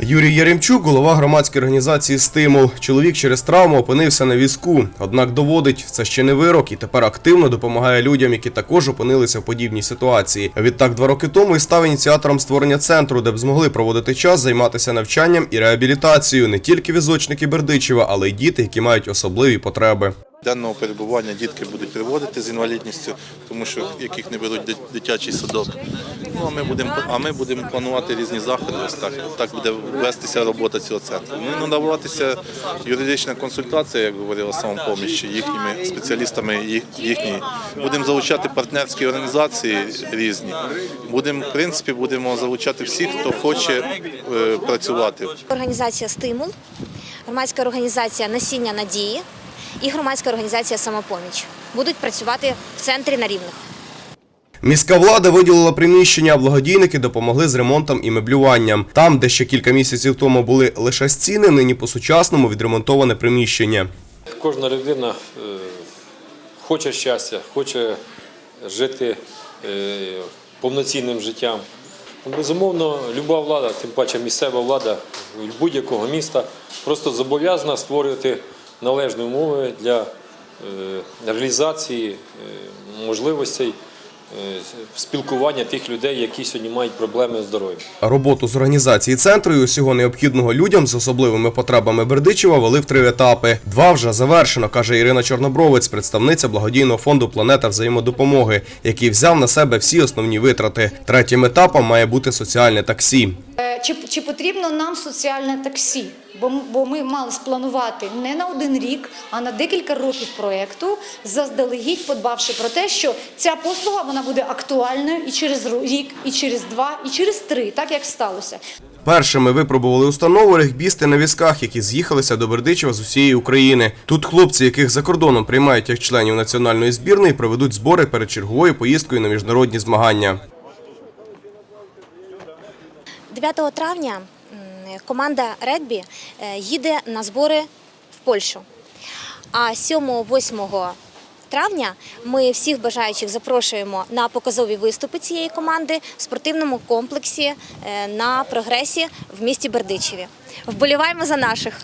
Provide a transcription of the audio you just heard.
Юрій Яремчук, голова громадської організації Стимул. Чоловік через травму опинився на візку. Однак доводить, це ще не вирок і тепер активно допомагає людям, які також опинилися в подібній ситуації. Відтак, два роки тому і став ініціатором створення центру, де б змогли проводити час, займатися навчанням і реабілітацією не тільки візочники Бердичева, але й діти, які мають особливі потреби. Денного перебування дітки будуть приводити з інвалідністю, тому що яких не беруть дитячий садок. Ну а ми будемо а ми будемо планувати різні заходи. Ось так так буде вестися робота цього центру. Ну надаватися юридична консультація, як говорила самопоміч, їхніми спеціалістами їх, їхні. Будемо залучати партнерські організації різні. Будемо, в принципі, будемо залучати всіх, хто хоче е, працювати. Організація Стимул, громадська організація Насіння надії і громадська організація Самопоміч будуть працювати в центрі на рівних. Міська влада виділила приміщення, а благодійники допомогли з ремонтом і меблюванням. Там, де ще кілька місяців тому були лише стіни, нині по-сучасному відремонтоване приміщення. Кожна людина е, хоче щастя, хоче жити е, повноцінним життям. Безумовно, люба влада, тим паче місцева влада будь-якого міста, просто зобов'язана створювати належні умови для е, реалізації е, можливостей е, спілкування тих людей, які сьогодні мають проблеми з здоров'ям. Роботу з організації центру і усього необхідного людям з особливими потребами Бердичева вели в три етапи. Два вже завершено, каже Ірина Чорнобровець, представниця благодійного фонду Планета взаємодопомоги, який взяв на себе всі основні витрати. Третім етапом має бути соціальне таксі. Е, Чи, чи потрібно нам соціальне таксі? Бо, бо ми мали спланувати не на один рік, а на декілька років проєкту, заздалегідь подбавши про те, що ця послуга вона буде актуальною і через рік, і через два, і через три, так як сталося. Першими випробували установу регбісти на візках, які з'їхалися до Бердичева з усієї України. Тут хлопці, яких за кордоном приймають як членів національної збірної, проведуть збори перед черговою поїздкою на міжнародні змагання. 9 травня команда регбі е, їде на збори в Польщу. А 7-8 травня ми всіх бажаючих запрошуємо на показові виступи цієї команди в спортивному комплексі е, на прогресі в місті Бердичеві. Вболіваємо за наших.